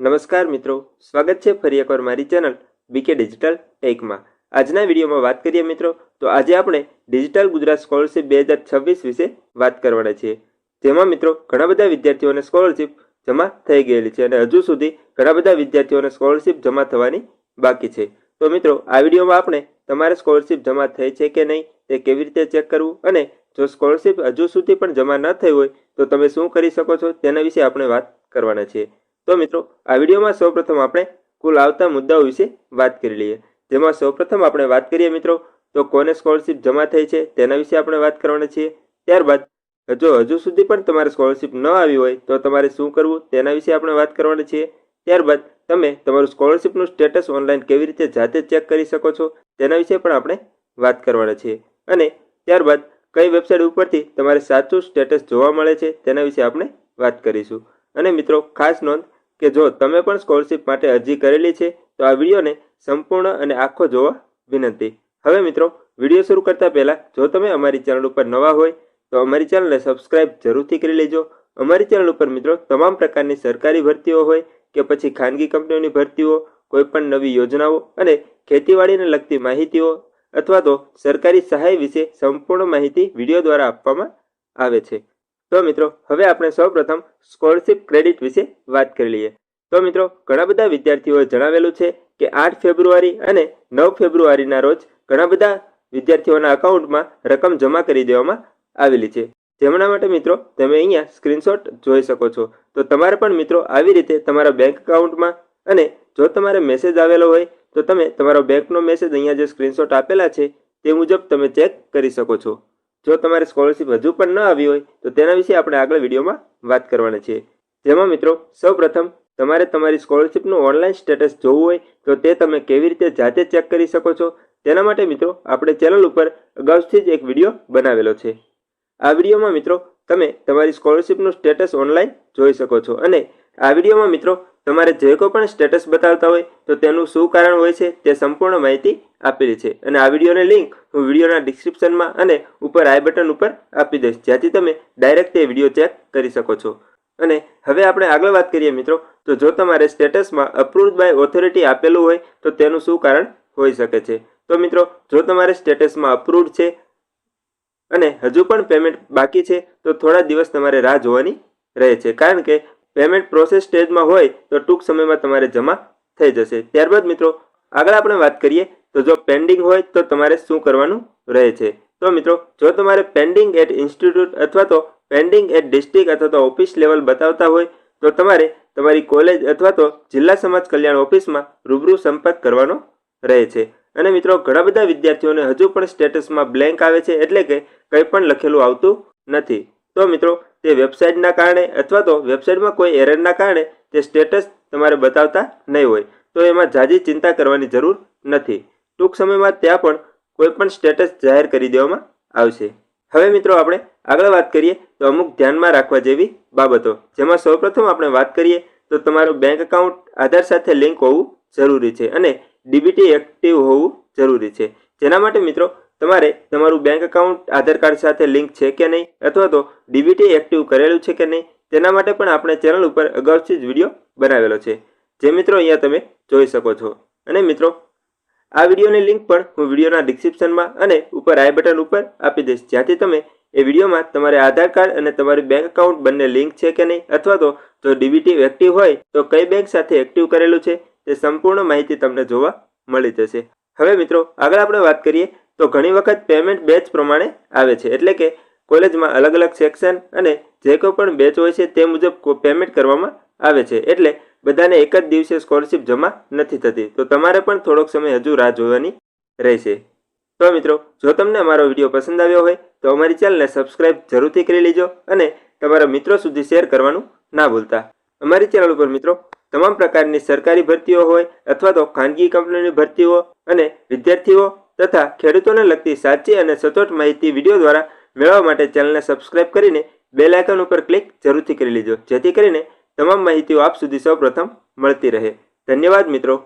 નમસ્કાર મિત્રો, સ્વાગત છે ફરી એકવાર મારી ચેનલ બીકે ડિજિટલ ટેકમાં આજના વિડીયોમાં વાત કરીએ મિત્રો, તો આજે આપણે ડિજિટલ ગુજરાત સ્કોલરશિપ બે હજાર છવ્વીસ વિશે વાત કરવાના છીએ. જેમાં મિત્રો, ઘણા બધા વિદ્યાર્થીઓને સ્કોલરશિપ જમા થઈ ગયેલી છે અને હજુ સુધી ઘણા બધા વિદ્યાર્થીઓને સ્કોલરશિપ જમા થવાની બાકી છે. તો મિત્રો, આ વિડીયોમાં આપણે તમારે સ્કોલરશિપ જમા થઈ છે કે નહીં તે કેવી રીતે ચેક કરવું અને જો સ્કોલરશિપ હજુ સુધી પણ જમા ન થઈ હોય તો તમે શું કરી શકો છો તેના વિશે આપણે વાત કરવાના છીએ. તો મિત્રો, આ વિડીયોમાં સૌપ્રથમ આપણે કુલ આવતા મુદ્દાઓ વિશે વાત કરી લઈએ. જેમાં સૌપ્રથમ આપણે વાત કરીએ મિત્રો, તો કોને સ્કોલરશિપ જમા થઈ છે તેના વિશે આપણે વાત કરવાના છીએ. ત્યારબાદ, જો હજુ સુધી પણ તમારે સ્કોલરશિપ ન આવી હોય, તો તમારે શું કરવું તેના વિશે આપણે વાત કરવાના છીએ. ત્યારબાદ, તમે તમારું સ્કોલરશિપનું સ્ટેટસ ઓનલાઈન કેવી રીતે જાતે ચેક કરી શકો છો તેના વિશે પણ આપણે વાત કરવાના છીએ. અને ત્યારબાદ, કઈ વેબસાઇટ ઉપરથી તમારે સાચું સ્ટેટસ જોવા મળે છે તેના વિશે આપણે વાત કરીશું. અને મિત્રો, ખાસ નોંધ કે જો તમે પણ સ્કોલરશિપ માટે અરજી કરેલી છે, તો આ વિડીયોને સંપૂર્ણ અને આખો જોવા વિનંતી. હવે મિત્રો, વીડિયો શરૂ કરતા પહેલાં, જો તમે અમારી ચેનલ ઉપર નવા હોય, તો અમારી ચેનલને સબસ્ક્રાઇબ જરૂરથી કરી લેજો. અમારી ચેનલ ઉપર મિત્રો, તમામ પ્રકારની સરકારી ભરતીઓ હોય કે પછી ખાનગી કંપનીઓની ભરતીઓ, કોઈપણ નવી યોજનાઓ અને ખેતીવાડીને લગતી માહિતીઓ અથવા તો સરકારી સહાય વિશે સંપૂર્ણ માહિતી વીડિયો દ્વારા આપવામાં આવે છે. તો મિત્રો, હવે આપણે સૌપ્રથમ સ્કોલરશિપ ક્રેડિટ વિશે વાત કરી લઈએ. તો મિત્રો, ઘણા બધા વિદ્યાર્થીઓએ જણાવેલું છે કે આઠ ફેબ્રુઆરી અને નવ ફેબ્રુઆરીના રોજ ઘણા બધા વિદ્યાર્થીઓના અકાઉન્ટમાં રકમ જમા કરી દેવામાં આવેલી છે. જેમના માટે મિત્રો, તમે અહીંયા સ્ક્રીનશોટ જોઈ શકો છો. તો તમારે પણ મિત્રો, આવી રીતે તમારા બેંક એકાઉન્ટમાં અને જો તમારે મેસેજ આવેલો હોય, તો તમે તમારો બેંકનો મેસેજ અહીંયા જે સ્ક્રીનશોટ આપેલા છે, તે મુજબ તમે ચેક કરી શકો છો. જો તમારે સ્કોલરશિપ હજુ પણ ન આવી હોય, તો તેના વિશે આપણે આગળ વિડીયોમાં વાત કરવાના છીએ. જેમાં મિત્રો, સૌપ્રથમ, તમારે તમારી સ્કોલરશિપનું ઓનલાઈન સ્ટેટસ જોવું હોય, તો તે તમે કેવી રીતે જાતે ચેક કરી શકો છો? તેના માટે મિત્રો, આપણે ચેનલ ઉપર અગાઉથી જ એક વીડિયો બનાવેલો છે. આ વિડીયોમાં મિત્રો, તમે તમારી સ્કોલરશિપનું સ્ટેટસ ઓનલાઈન જોઈ શકો છો. અને આ વિડીયોમાં મિત્રો તમારે જે કોઈ પણ સ્ટેટસ બતાવતા હોય, તો તેનું શું કારણ હોય છે, તે સંપૂર્ણ માહિતી આપેલી છે. અને આ વિડીયોની લિંક હું વિડીયોના ડિસ્ક્રિપ્શનમાં અને ઉપર આઈ બટન ઉપર આપી દઈશ, જ્યાંથી તમે ડાયરેક્ટ તે વીડિયો ચેક કરી શકો છો. અને હવે આપણે આગળ વાત કરીએ મિત્રો, તો જો તમારે સ્ટેટસમાં અપ્રુવ્ડ બાય ઓથોરિટી આપેલું હોય, તો તેનું શું કારણ હોઈ શકે છે? તો મિત્રો, જો તમારે સ્ટેટસમાં અપ્રુવ્ડ છે, અને હજુ પણ પેમેન્ટ બાકી છે, તો થોડા દિવસ તમારે રાહ જોવાની રહે છે. કારણ કે પેમેન્ટ પ્રોસેસ સ્ટેજમાં હોય તો ટૂંક સમયમાં તમારે જમા થઈ જશે. ત્યારબાદ મિત્રો, આગળ આપણે વાત કરીએ તો જો પેન્ડિંગ હોય તો તમારે શું કરવાનું રહે છે? તો મિત્રો, જો તમારે પેન્ડિંગ એટ ઇન્સ્ટિટ્યૂટ અથવા તો પેન્ડિંગ એટ ડિસ્ટ્રિક્ટ અથવા તો ઓફિસ લેવલ બતાવતા હોય, તો તમારે તમારી કોલેજ અથવા તો જિલ્લા સમાજ કલ્યાણ ઓફિસમાં રૂબરૂ સંપર્ક કરવાનો રહે છે. અને મિત્રો, ઘણા બધા વિદ્યાર્થીઓને હજુ પણ સ્ટેટસમાં બ્લેન્ક આવે છે, એટલે કે કંઈ પણ લખેલું આવતું નથી. તો મિત્રો તે વેબસાઇટના કારણે અથવા તો વેબસાઇટમાં કોઈ એરરના કારણે તે સ્ટેટસ તમારે બતાવતા નહીં હોય. તો એમાં ઝાઝી ચિંતા કરવાની જરૂર નથી. ટૂંક સમયમાં ત્યાં પણ કોઈ પણ સ્ટેટસ જાહેર કરી દેવામાં આવશે. હવે મિત્રો આપણે આગળ વાત કરીએ તો અમુક ધ્યાનમાં રાખવા જેવી બાબતો. જેમાં સૌપ્રથમ આપણે વાત કરીએ તો તમારું બેંક એકાઉન્ટ આધાર સાથે લિંક હોવું જરૂરી છે અને ડીબીટી એક્ટિવ હોવું જરૂરી છે. જેના માટે મિત્રો, તમારે તમારું બેંક એકાઉન્ટ આધાર કાર્ડ સાથે લિંક છે કે નહીં, અથવા તો ડીબીટી એક્ટિવ કરેલું છે કે નહીં, તેના માટે પણ આપણે ચેનલ ઉપર અગાઉથી જ વીડિયો બનાવેલો છે. જે મિત્રો અહીંયા તમે જોઈ શકો છો. અને મિત્રો, આ વિડીયોની લિંક પણ હું વિડીયોના ડિસ્ક્રિપ્શનમાં અને ઉપર આઈ બટન ઉપર આપી દઈશ. જ્યાંથી તમે એ વિડીયોમાં તમારે આધાર કાર્ડ અને તમારી બેંક એકાઉન્ટ બંને લિંક છે કે નહીં, અથવા તો, જો ડીબીટી એક્ટિવ હોય, તો કઈ બેંક સાથે એક્ટિવ કરેલું છે, તે સંપૂર્ણ માહિતી તમને જોવા મળી જશે. હવે મિત્રો, આગળ આપણે વાત કરીએ તો ઘણી વખત પેમેન્ટ બેચ પ્રમાણે આવે છે. એટલે કે કોલેજમાં અલગ અલગ સેક્શન અને જે કોઈ પણ બેચ હોય છે તે મુજબ પેમેન્ટ કરવામાં આવે છે. એટલે બધાને એક જ દિવસે સ્કોલરશિપ જમા નથી થતી. તો તમારે પણ થોડોક સમય હજુ રાહ જોવાની રહેશે. તો મિત્રો, જો તમને અમારો વીડિયો પસંદ આવ્યો હોય, તો અમારી ચેનલને સબસ્ક્રાઇબ જરૂરથી કરી લેજો અને તમારા મિત્રો સુધી શેર કરવાનું ના ભૂલતા. અમારી ચેનલ ઉપર મિત્રો તમામ પ્રકારની સરકારી ભરતીઓ હોય અથવા તો ખાનગી કંપનીની ભરતીઓ અને વિદ્યાર્થીઓ તથા ખેડૂતોને લગતી સાચી અને સચોટ માહિતી વીડિયો દ્વારા મેળવવા માટે ચેનલને સબસ્ક્રાઇબ કરીને બેલ આઇકન ઉપર ક્લિક જરૂરથી કરી લેજો, જેથી કરીને તમામ માહિતીઓ આપ સુધી સૌપ્રથમ મળતી રહે. ધન્યવાદ મિત્રો.